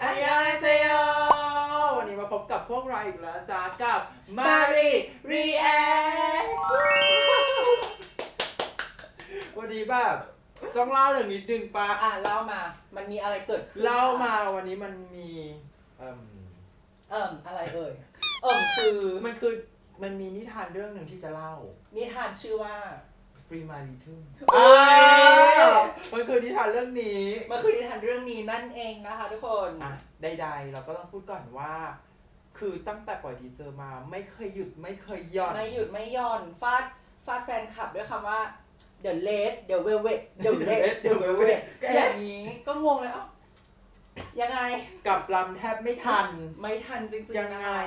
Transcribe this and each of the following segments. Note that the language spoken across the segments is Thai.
อันยองเซโยวันนี้มาพบกับพวกเราอีกแล้วจ้ากับมารีรีแอควันนี้แบบต้องเล่าเรื่องนิดนึงปะอะเล่ามา มันมีอะไรเกิดขึ้นเล่ามาวันนี้มันมีเอ่มเอิ่มอะไรเอ่ย เอิ่มคือ มันคือมันมีนิทานเรื่องหนึ่งที่จะเล่า นิทานชื่อว่า ฟรีมารีทึมโอ้ยมันคือนิทานเรื่องนี้มันคือนิทานเรื่องนี้นั่นเองนะคะทุกคนอะใดๆ เราก็ต้องพูดก่อนว่า คือตั้งแต่ปล่อยทีเซอร์มาไม่เคยหยุดไม่เคยหย่อน ไม่หยุดไม่หย่อนฟาดฟาดแฟนคลับด้วยคำว่า the late the velvet the red the velvet ก็ออย่างย่างนี้ก็งงเลยเอ้ายังไงกับลำแทบไม่ทัน ไม่ทันจริงๆยังนะไง คะ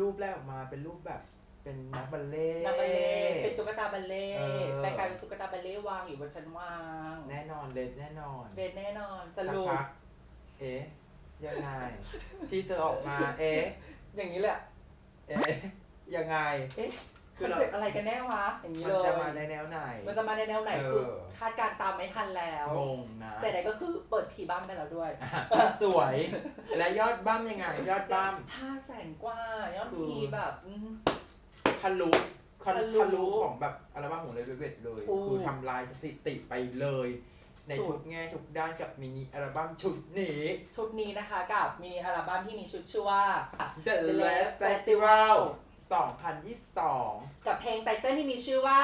รูปแรกออกมาเป็นรูปแบบ เป็นนักบัลเล่นักบัลเล่ต์เป็นตุ๊กตาบัลเล่เออ แต่กลายเป็นตุ๊กตาบัลเล่ต์วางอยู่บนชั้นวางแน่นอนเลยแน่นอนเด่นแน่นอนสสักรุปพักเอ๊ะยังไง ทีเซอร์ออกมา เอ๊ะอย่างนี้แหละเอ๊ะยังไง เอ๊ะคืคออนเราเซ็ปต์อะไรกันแน่วะอย่างนี้มันเลยจะมาในแนวไหน มันจะมาในแนวไหนเออ คือคาดการณ์ตามไม่ทันแล้ว งงนะแต่ไหนก็คือเปิดผีบ้ามไปแล้วด้วยอะสวย และยอดบ้ามยังไง ยอดบ้าม ห้าแสนกว่ายอดคือ ผีแบบอืม ทะลุคอนทะลุทะลุของแบบอัลบั้มของเลเวเวตเลย ถูก คือทำลายสถิติไปเลย ในสุดทุกแง่ทุกด้านกับมินิอัลบั้มชุดนี้ ชุดนี้นะคะกับมินิอัลบั้มที่มีชุดชื่อว่า The Last Festival 2022 กับเพลงไตเติ้ลที่มีชื่อว่า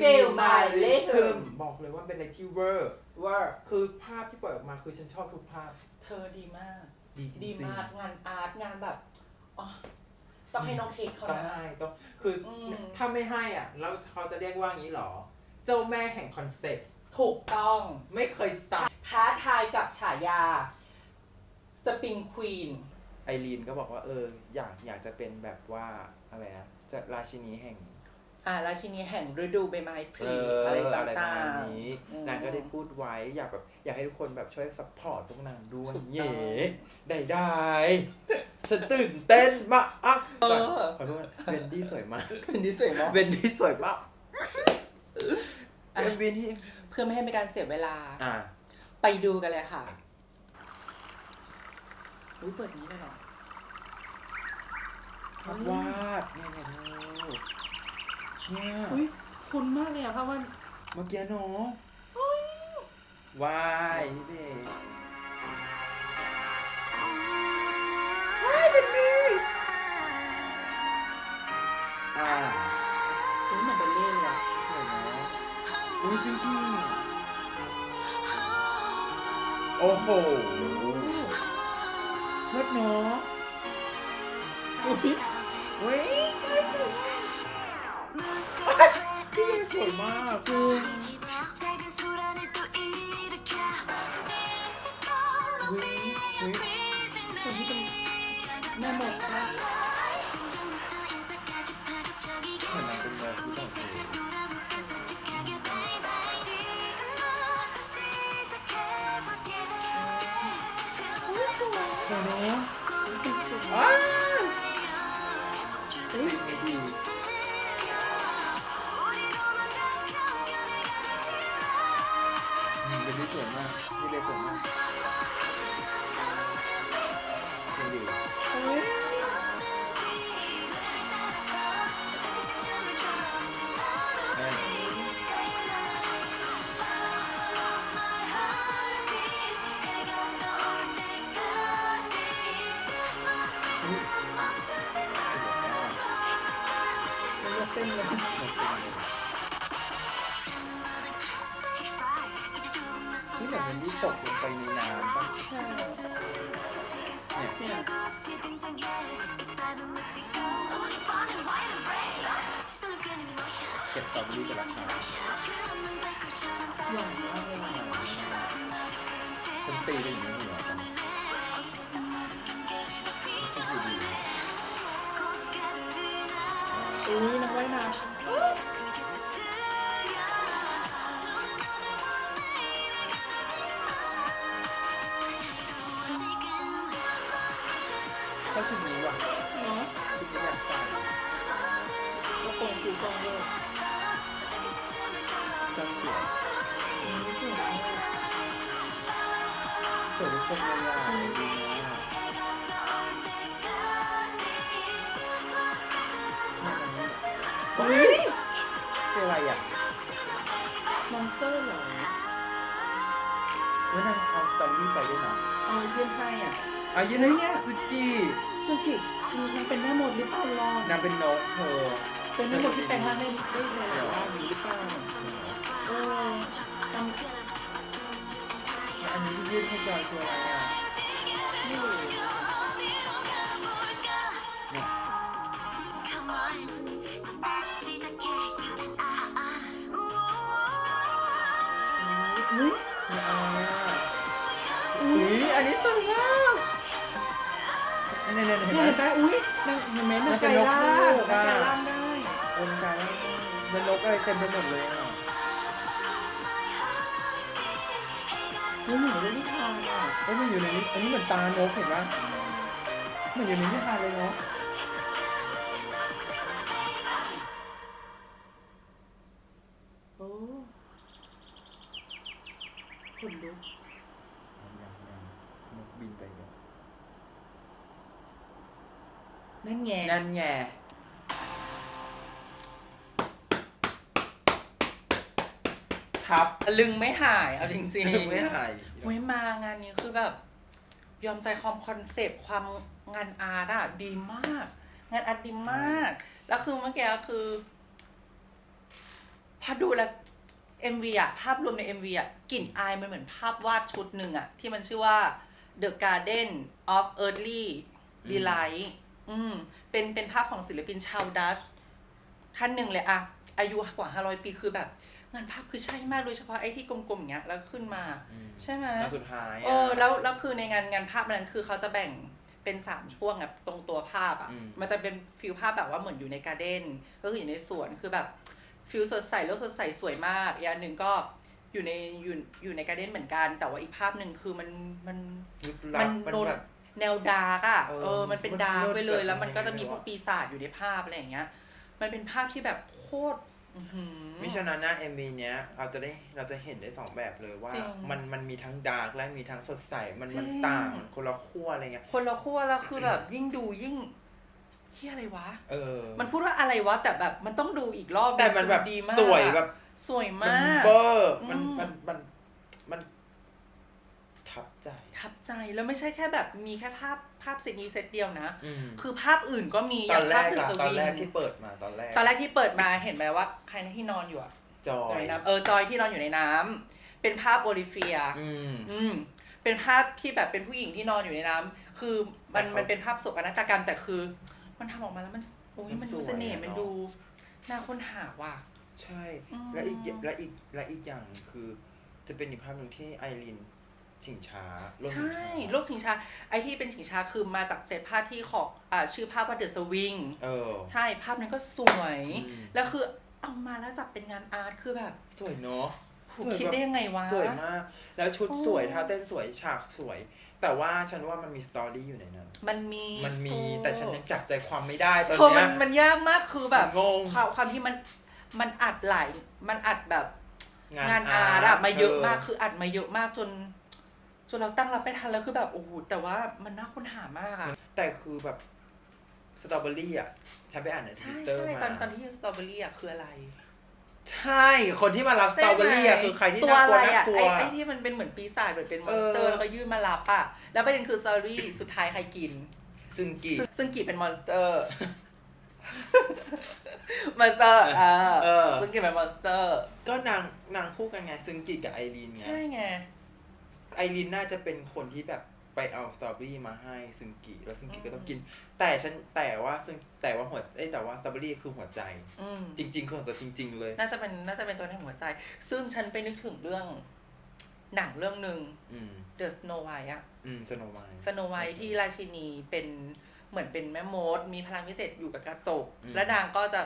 Feel Feel My My Rhythm Rhythm บอกเลยว่าเป็นอะไรที่เวอร์ Word คือภาพที่ปล่อยออกมาคือฉันชอบทุกภาพ เธอดีมาก ดีจริงๆ ดีมากงานอาร์ตงานแบบอ๋อ ต้องให้น้องเค้กเขาต้องนะ ให้ต้องคืออม ถ้าไม่ให้อะแล้วเขาจะเรียกว่างี้เหรอ เจ้าแม่แห่งคอนเซ็ปต์ถูกต้อง ไม่เคยสับท้าทายกับฉายาสปริงควีนไอรีนก็บอกว่าเอออยากอยากจะเป็นแบบว่าอะไรนะจะราชินีแห่ง อ่าราชินีแห่งฤดูใบไม้ผเอลิออะไรอะไรต่ประมาาณงนี้อืมนางก็ได้พูดไว้อยากแบบอยากให้ทุกคนแบบช่วยซัพพอร์ตพวกนางด้วยถูกต้อง เย่ได้ได้ ฉันตื่นเต้นมากอะก่อนขอโทษเวนดี้สวยมากๆเป็นดีสวยมากเวนดี้สวยมากอะเอ็มวีที่เพื่อไม่ให้เป็นการเสียเวลา อ่า ไปดูกันเลยค่ะอุ้ยเปิดนี้เลยเหรอภาพวาดเนี่ยเนี่ยดูเนี่ยอุ้ยคุณมากเลยอะเพราะว่าเมื่อกี้เนาะวายนี่เด็ก ว้ายเป็นนี่อ่าอุ้ยเหมือนเป็นเล่เลยอะสวยนาะอุ้ยจริงจริงโอ้โหเลิศเนาะอุ้ยเฮ้ยใช่สวยมากพี่สวยมากจริง ม่ เหมือนมันที่ตกลงไปในน้ำป่ะเนี่ยเนี่ยเก็บตอเบอรี่กับราคาหวานมากเลยอะฉันตีเป็นอย่างนี้ นัก แล้วนางเอาสตอรี่ไปด้วยนะเอายื่นให้อะอะยืนให้เนี่ยสกีซึ่งกิชีนางเป็นแม่มดหรือเปล่ารอนางเป็นนกเธอเป็นแม่มดที่แปลงร่างได้ได้หลายๆร่างหรือเปล่าเออจำแล้วอันนี้ที่ยื่นให้จอยคืออะไรอะ นี้สวยมากเนี่ยเนี่ยเห็นไหม เห็นไหมอุ้ยนางเห็นไหมนางไก่ล่างนเป็นนกฮูกนางไก่ล่างได้องค์การแล้วนกอะไรเต็มไปหมดเลยอะเฮ้ยเหมือนเรื่องนิทานอะเอ้ยมันอยู่ในนี้อันนี้เหมือนตานกเห็นปะเหมือนอยู่ในนิทานเลยเนาะ นั่นไงนั่นไงทับลึงไม่หาย เอาจริงๆไม่หายเว้ยมางานนี้คือแบบ ยอมใจความคอนเซปต์ความงานอาร์ตอะดีมาก งานอาร์ตดีมาก แล้วคือเมื่อกี้คือพอดูแล้ว MV อะภาพรวมใน MV อะกลิ่นอายมันเหมือนภาพวาดชุดหนึ่งอะที่มันชื่อว่า The Garden of Earthly Delight อืม เป็นเป็นภาพของศิลปินชาวดัชท่านหนึ่งเลยอะอายุกว่า500ปีคือแบบ งานภาพคือใช่มากโดยเฉพาะไอ้ที่กลมๆอย่างเงี้ยแล้วขึ้นมาอืมใช่ไหมแล้วสุดท้ายะเออแล้วแล้วคือในงานงานภาพนั้นคือเขาจะแบ่งเป็นสามช่วงอะตรงตัวภาพอะอืมมันจะเป็นฟิลภาพแบบว่าเหมือนอยู่ในการ์เด้นก็คืออยู่ในสวนคือแบบฟิลสดใสโลกสดใสสวยมากอีกอันหนึ่งก็อยู่ในอยู่อยู่ในการ์เด้นเหมือนกัน แต่ว่าอีกภาพหนึ่งคือมันมันลึกลัมับนมันโนนแบบ แนวดาร์กอะเออเออมันเป็นมันดาร์กเลิศไปเลยแบบแล้วมันก็จะมียังไงพวกวะปีศาจอยู่ในภาพอะไรอย่างเงี้ย มันเป็นภาพที่แบบโคตรอื้อหือมิฉะนั้นนะ MV เนี้ยเราจะได้เราจะเห็นได้สองแบบเลยว่าจริงมันมันมีทั้งดาร์กและมีทั้งสดใสมันจริงมันต่างมันคนละขั้วอะไรเงี้ยคนละขั้วแล้วคือแบบยิ่งดูยิ่งเฮียอะไรวะเออ มันพูดว่าอะไรวะแต่แบบมันต้องดูอีกรอบแต่มันแบบดีมากสวยอะแบบสวยมันมากเบอร์มันอืมมันมันมันทับ ใจ ทับใจแล้วไม่ใช่แค่แบบมีแค่ภาพภาพเซตนี้เซตเดียวนะ อืมคือภาพอื่นก็มีตอนแรภาพกอื่นอะสตอนวิงแรกที่เปิดมาตอนแรกตอนแรกที่เปิดมาเห็นไหมว่าใครนะที่นอนอยู่อะจออยู่ยในน้ำเออจอยที่นอนอยู่ในน้ำเป็นภาพโอลิเฟีย อืม อืมเป็นภาพที่แบบเป็นผู้หญิงที่นอนอยู่ในน้ำคือมันแต่เขามัมันเป็นภาพโศกนาฏกรรมแต่คือ มันทำออกมาแล้วมันโอ้ยมันมันดูสวยเสน่ห์อะมันเนอะดูน่าค้นหาว่ะ ใช่ อืม และอีกและอีกและอีกอย่างหนึ่งคือ จะเป็นอีกภาพหนึ่งที่ไอริน ชิงช้าโลกใชชิงช้า่โลกถิงชาไอที่เป็นถิงชาคือมาจากเซตภาพที่ของอ่าชื่อภาพว่าเดอะสวิงเออ ใช่ภาพนั้นก็สวย อืม แล้วคือเอามาแล้วจับเป็นงานอาร์ตคือแบบสวยเนาะโหคิดได้ยังไงวะ สวยมาก แล้วชุดโอ้สวยท่าเต้นสวยฉากสวย แต่ว่าฉันว่ามันมีสตอรี่อยู่ในนั้น มันมีมันมีโอ้แต่ฉันยังจับใจความไม่ได้ตอนเพราะเนี้มัยนมันยากมากคือแบบงง ความความที่มันมันอัดหลายมันอัดแบบงานงานอาร์ตอะมาเยอะมากเคืออัดมาเยอะมากจน จนเราตั้งรับไม่ทันแล้วคือแบบโอ้โหแต่ว่ามันน่าค้นหามากอะแต่คือแบบสตรอเบอรี่อะ ฉันไปอ่านในทวิใช่ตเตอร์ใช่มาตอนตอนที่สตรอเบอรี่อะคืออะไรใช่ คนที่มารับสตรอเบอรี่อะ ใช่ไหมคือใครที่ตัวน่ากลัอะวไรน่าอะกลัว ไอ้ไอ้ที่มันเป็นเหมือนปีศาจเหมือนเป็นมอนสเตอร์เออแล้วก็ยื่นมารับอะแล้วประเด็นคือสตรอเบอรี่สุดท้ายใครกิน ซึ่งกีซึ่งซึ่งกีเป็นมอนสเตอร์ มอนสเตอร์เออเออ ซึ่งกีเป็นมอนสเตอร์ ก็นางนางคู่กันไง ซึ่งกีกับไอรีนไง ใช่ไง ไอรีนน่าจะเป็นคนที่แบบไปเอาสตรอเบอรี่มาให้ซึงกิแล้วซึงกิก็ต้องกิน แต่ฉันแต่ว่าซึ่งแต่ว่าหัวเอ้ยแต่ว่าสตรอเบอรี่คือหัวใจ อืมจริง ๆคือหัวใจจริง ๆ เลย น่าจะเป็นน่าจะเป็นตัวในหัวใจ ซึ่งฉันไปนึกถึงเรื่อง หนังเรื่องหนึ่ง อืม The Snow White อะ อืมสโนไว Snow White ที่ราชินีเป็นเหมือนเป็นแม่มด มีพลังพิเศษอยู่กับกระจก อืม และนางก็จะ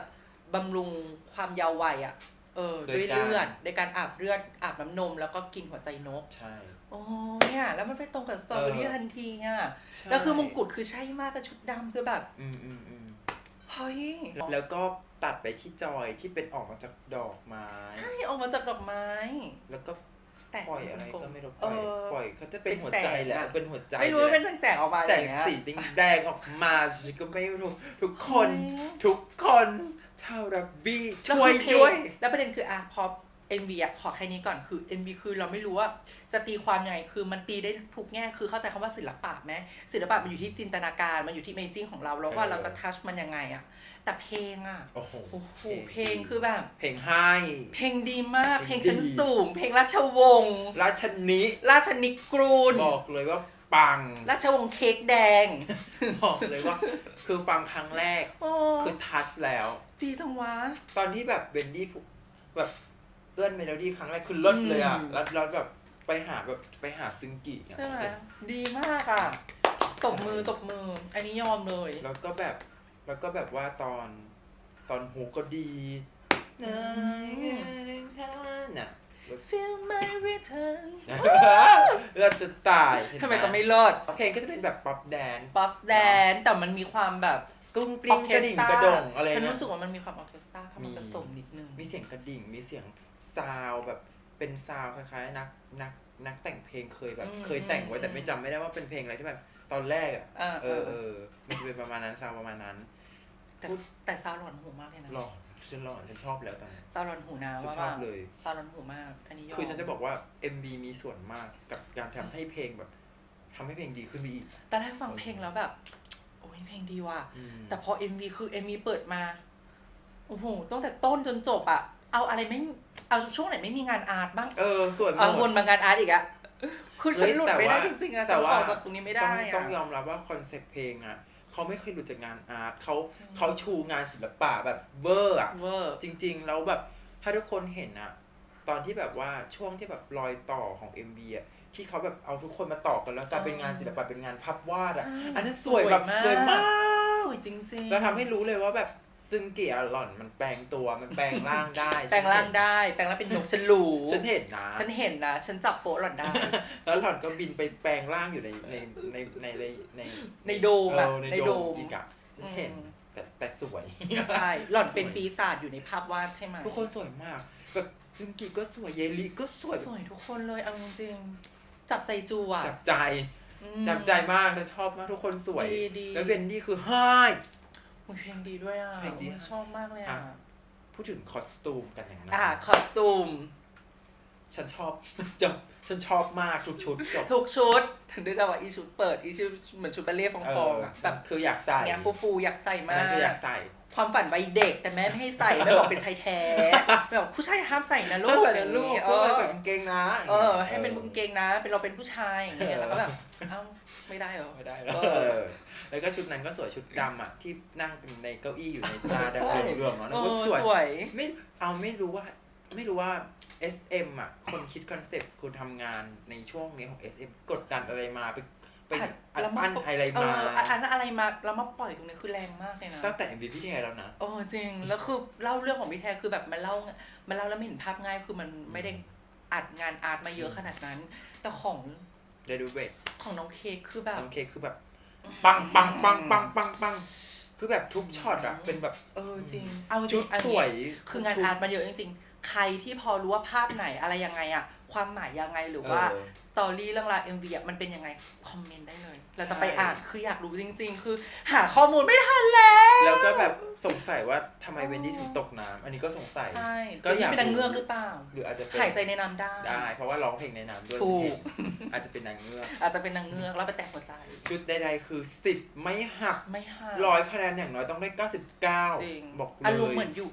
บำรุงความเยาว์วัยอะ เออโดด้วยยการ เลือดโดยการอาบเลือดอาบน้ำนม แล้วก็กินหัวใจนก ใช่ โอ้เนี่ยแล้วมันไปตรงกับสตรอเบอรี่เออ ทันทีอะใช่แล้วคือมงกุฎคือใช่มากกับชุดดำคือแบบอืมอืมอืมเฮ้ยแล้วก็ตัดไปที่จอยที่เป็นออกมาจากดอกไม้ ใช่ออกมาจากดอกไม้ แล้วก็แต่ปล่อยอะไรก็ไม่รู้ปเอล่อยอ ปล่อยเขาจะเป็นเป็นหัวแสงใจแหละอะ เป็นหัวใจไม่รู้ว่าเป็นลยแสงออกมาแสองย่างเงี้ยสีแดงๆออกมาฉันก็ไม่รู้ทุกคน โอ้ยทุกคน ชาวรับบี้แล้วช่วยคือเพลงด้วย แล้วประเด็นคืออะพอ MV อะขอแค่นี้ก่อนคือ MV คือเราไม่รู้ว่าจะตีความยังไงคือมันตีได้ทุกแง่คือเข้าใจคำว่าศิลปะไหมศิลปะมันอยู่ที่จินตนาการมันอยู่ที่เมจิงของเราแล้วว่าเออเราจะทัชมันยังไงอะแต่เพลงอะโอ้โหโอ้โหเพลงคือแบบ เพลงให้เพลงดีมาก เพเพลลงงชั้นดีสูง เพลงราชวงศ์ราชนิราชนิกรูนบอกเลยว่า ปัง ราชวงศ์เค้กแดง บอกเลยว่า คือฟังครั้งแรก โอ้คือทัชแล้ว ดีจังวะ ตอนที่แบบเบนดี้พูแบบเอื้อนเมโลดี้ครั้งแรกคือเลิศเลยอะ อืม แล้วแล้วแบบไปหาแบบไปหาซึงกิอะใช่ไหมดีมากอะ ตบมือตบมือ อันนี้ยอมเลย แล้วก็แบบแล้วก็แบบว่าตอนตอนฮูกก็ดีนะน่ะ Feel my return เราจะตายเห็นหทำไมจะไม่เลิศเพลงก็จะเป็นแบบป๊อปแดนซ์ป๊อปแดนแต่มันมีความแบบกรุ้งกริ้งกระดิ่งกระดงอะไรฉันเงี้ยรู้สึกว่ามันมีความออร์เคสตราเข้ามีมาผสมนิดนึงมีเสียงกระดิ่งมีเสียงซาวด์แบบเป็นซาวด์คล้ายๆนักนักนักแต่งเพลงเคยแบบเคยแต่งไว้แต่ไม่จำไม่ได้ว่าเป็นเพลงอะไรที่แบบตอนแรกอะอ่าเออเออมันจะเป็นประมาณนั้นซาวด์ประมาณนั้นแต่แต่ซาวด์หลอนหูมากเลยนะหล่อ ฉันหล่อฉันชอบแล้วตอนนี้ ซาวด์หลอนหูนะฉันว่าชอบเลย ซาวด์หลอนหูมาก อันนี้ยอม คือฉันจะบอกว่า MV มีส่วนมากกับการทำให้เพลงแบบทำให้เพลงดีขึ้นไปอีกตอนแรกฟังเพลงแล้วแบบ โอ้ยเพลงดีว่ะ อืม แต่พอ MV คือ MV เปิดมา โอ้โห ตั้งแต่ต้นจนจบอะเอาอะไรไม่ เอาช่วงไหนไม่มีงานอาร์ตบ้าง เออ ส่วนหเอามวด นมางานอาร์ตอีกอะคือฉันหลุดไม่ได้เฮ้ยแต่ว่าจริงๆอะแต่ฉันว่า ออกจากตรงนี้ไม่ได้ต้องอะ ต้องยอมรับว่าคอนเซปต์เพลงอะ เขาไม่เคยหลุดจากงานอาร์ตเขาใช่เขาชูงานศิลปะแบบเวอร์อะเวอร์จริง ๆ แล้วแบบถ้าทุกคนเห็นอะตอนที่แบบว่าช่วงที่แบบรอยต่อของ MV อะที่เขาแบบเอาทุกคนมาต่อกันแล้วกลายเป็นงานศิลปะเป็นงานภาพวาดอะใช่อันนั้นสวยแบบสสววยยมามากกสวยจริงๆ แล้วทำให้รู้เลยว่าแบบ ซึงเกียหล่อนมันแปลงตัวมันแปลงร่างได้แปลงร่างได้ แปลงร่างเป็นนกฉันรู้ฉันเห็นนะฉันเห็นนะฉันจับโป๊ะหล่อนได้ แล้วหล่อนก็บินไปแปลงร่างอยู่ในในในในในในในโดมอะเออในในโดโดมมอีกอะฉันเห็นอืมแต่แต่สวยใช่หล่อนเป็นปีศาจอยู่ในภาพวาดใช่ไหมทุกคนสวยมากแบบซึงกิก็สวยเยลิก็สวยสวยทุกคนเลยเอาจริงๆจับใจจูอะจับใจอืมจับใจมากฉันชอบมากทุกคนสวยดีดีแล้วเวนดี้คือไฮอุ๊ย เพลงดีด้วยอะเพลงดีโอ้ยชอบมากเลยอะ อะ พูดถึงคอสตูมกันอย่างนั้นอะคอสตูม ฉันชอบ จบฉันชอบมากทุกชุดจบทุกชุด ถึงได้จะว่าอีชุดเปิด อีชุดเหมือนชุดบัลเล่ต์ฟเอองอๆอะแบบคืออยากใส่เนี้ยฟูๆอยากใส่อันมานั้นคืออยาก กใส่ ความฝันวัยเด็กแต่แม่ไม่ให้ใส่แม่บอกเป็นชายแท้แม่บอกผู้ชายห้ามใส่นะลูลูกกใส่นะลูกเอเอออใส่กางเกงนะเออ ให้เป็นกางเกงนะ เป็นเราเป็นผู้ชายอย่างเงี้ยแล้วก็แบบเอ้าไม่ได้เหรอ ไม่ได้แล้วเออเออ แล้วก็ชุดนั้นก็สวยชุดดำอะที่นั่งเป็นในเก้าอี้อยู่ในตาแดงเหลืองๆเนาะเอนั่นก็อสวยสวยไม่เอาไม่รู้ว่าไม่รู้ว่า SM อะ คนคิดคอนเซปต์คุณทำงานในช่วงนี้ของ SM กดดันอะไรมาไปไปอัดอัดแล้วมาอั้นอะไรเอมาออันนั้นอะไรมาแล้วมาปล่อยตรงนี้คือแรงมากเลยนะตั้งแต่ MV พี่แทแล้วนะโอ้จริง แล้วคือเล่าเรื่องของพี่แทนคือแบบมันเล่ามันเล่าแล้วไม่เห็นภาพง่ายคือมันไม่ได้อัดงานอาร์ตมาเยอะขนาดนั้น แต่ของได้ดูเวทของน้องเค้กคือแบบน้องเค้กคือแบบ ปังปังปังปังปังปังคือแบบทุกช็อตอะเป็นแบบ เออจริง เอาจชุริดงอันสนี้วยคืองานชุด อาร์ตมาเยอะจริงๆ ใครที่พอรู้ว่าภาพไหนอะไรยังไงอะความหมายยังไงหรือว่าเออสตอรี่เรื่องราว MV อะมันเป็นยังไง คอมเมนต์ได้เลย เราจะไปใช่ อ่านคืออยากรู้จริง ๆ คือ หาข้อมูลไม่ทันแล้ว แล้วก็แบบสงสัยว่าทำไมเวนดี้ถึงตกน้ำอันนี้ก็สงสัย ใช่ก็ก็อยากเป็นนางเงือกหรือเปล่า หรืออาจจะเป็นหายใจในน้ำได้ ได้ เพราะว่าร้องเพลงในน้ำด้วยถูฉันกเห็นอาจจะเป็นนางเงือกอาจจะเป็นนางเงือกแล้วไปแตกหัวใจ ชุดใดๆคือสิบไม่หักไม่หาร้อยคะแนนอย่างน้อยต้องได้เก้าสิบเก้าจริงบอกเลอารมณ์ยเหมือนอยู่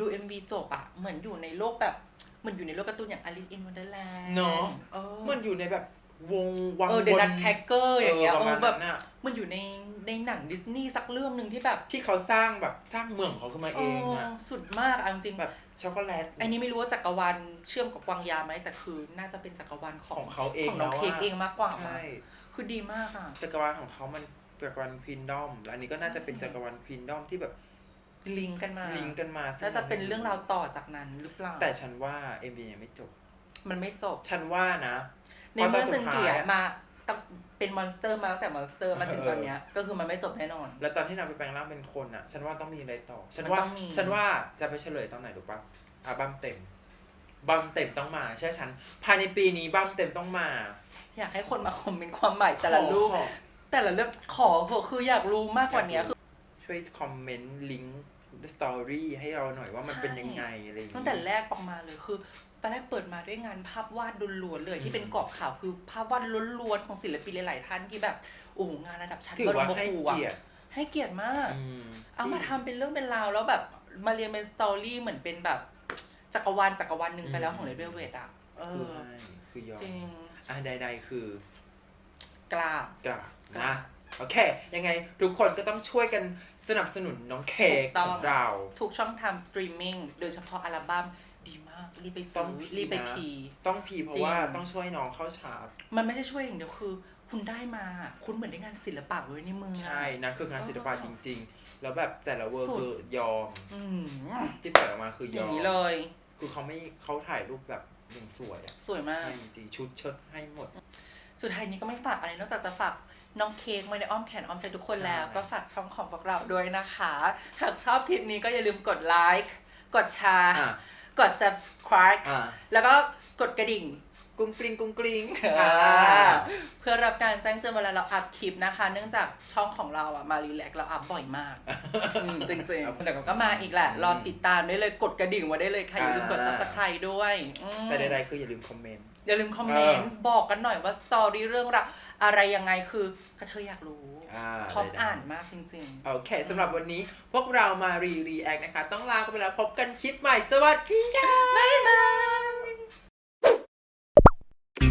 ดู MV จบอะเหมือนอยู่ในโลกแบบเหมือนอยู่ในโลกการ์ตูนอย่าง Alice in Wonderland เนาะเออมันอยู่ในแบบวงวังเออเดวนัทแคคเกอร์อย่างเงี้ยประเอมาอณแบนั้บนน่ะมันอยู่ในในหนังดิสนีย์สักเรื่องหนึ่งที่แบบที่เขาสร้างแบบสร้างเมืองของเขาขึ้นมาเองอะเออสุดมากเอาจริงๆแบบช็อกโกแลต อันนี้ไม่รู้ว่าจักรวาลเชื่อมกับกวางยาไหมแต่คือน่าจะเป็นจักรวาลของของเขาเองของน้องแล้วอะ เค้กเองมากกว่าใช่คือดีมากอะ จักรวาลของเขามันจักรวาลควีนดอม และอันนี้ก็น่าจะเป็นจักรวาลควีนดอมที่แบบ ลิงก์กันมาลิงก์กันมาซึ่น่าจะเป็นเรื่องราวต่อจากนั้นหรือเปล่าแต่ฉันว่าเอ็มบียังไม่จบ มันไม่จบ ฉันว่านะในเมื่อพราะตซึนงสุดเกียท้ายอะมาตั้งเป็นมอนสเตอร์มาตั้งแต่มอนสเตอร์มาถึงเออตอนเนี้ยก็คือมันไม่จบแน่นอน แล้วตอนที่นางไปแปลงร่างเป็นคนอะ ฉันว่าต้องมีอะไรต่อ ฉันมันว่าต้องมีฉันว่าจะไปเฉลยตอนไหนรู้ปะอัลบั้มเต็มบัมเต็มต้องมาเชื่อฉัน ภายในปีนี้บัมเต็มต้องมา อยากให้คนมาคอมเมนต์ความหมายแต่ละรูปขอแต่ละเรื่องขอเหอะคืออยากรู้มากกว่านี้คือช่วยคอมเมนต์ลิงก์ สตอรี่ให้เราหน่อยว่ามันเป็นยังไงอะไรอย่างตั้งเงี้แต่ย แรกออกมาเลยคือตอนแรกเปิดมาด้วยงานภาพวาดล้วนๆเลยที่เป็นกรอบข่าวคือภาพวาดล้วนๆของศิลปินหลายๆท่านที่แบบโอ้โหงานระดับชั้นถือว่าบรมให้ครูอะเกียรติให้เกียรติมาก อืมเอามาทำเป็นเรื่องเป็นราวแล้วแบบมาเรียนเป็นสตอรี่เหมือนเป็นแบบจักรวาลจักรวาลหนึ่งไปแล้วของเลเวลเวทอะเอคืออให้คือยอมจริงอะใดๆคือกราบกราบกรานะบ โอเค ยังไงทุกคนก็ต้องช่วยกันสนับสนุนน้องเค้กต้ขอองงเราทุกช่องทางสตรีมมิ่งโดยเฉพาะอัลบั้มดีมาก รีบไปต้ซื้องอพีรีบไปนะพี ต้องพีเพจริราะงว่าต้องช่วยน้องเข้าชาร์ตมันไม่ใช่ช่วยอย่างเดียวคือ คุณได้มา คุณเหมือนได้งานศิลปะไว้ในมืออะใช่นะคืองานศิลปะอ๋อจริง ๆ แล้วแบบแต่ละเวอร์สุดคือยอมอืมที่ปล่อยออกมาคืออยย่าองมนี้เลย คือเขาไม่เขาถ่ายรูปแบบอย่างสวยอะสวยมากให้จริงๆชุดเชิดให้หมด สุดท้ายนี้ก็ไม่ฝากอะไรนอกจากจะฝาก น้องเค้กไว้ในอ้อมแขนอ้อมใจทุกคนแล้วใช่ก็ฝากช่องของพวกเราด้วยนะคะ หากชอบคลิปนี้ก็อย่าลืมกดไลค์กดแชร์อะกด subscribe อะแล้วก็กดกระดิ่ง กุ้งกริ้งกุ้งกริ้งอ่าอ่าเพื่อรับการแจ้งเตือนเวลาเราอัพคลิปนะคะ เนื่องจากช่องของเราอะมารีแลกเราอัพบ่อยมากอืมจริงๆเดี๋ยวก็มาอีกแหละ รอติดตามได้เลยกดกระดิ่งไว้ได้เลยค่ะอย่าลืมกด subscribe ด้วยอืมแต่ใดๆคืออย่าลืมคอมเมนต์อย่าลืมคอมเมนต์บอกกันหน่อยว่าสตอรี่เรื่องราวอะไรยังไงคือกระเทยอยากรู้อ่าพร้อมได้ๆอ่านมากจริงโอเคสำหรับวันนี้พวกเรามารีรีแอคนะคะ ต้องลากันไปแล้วพบกันคลิปใหม่ สวัสดีค่ะๆบ๊ายบาย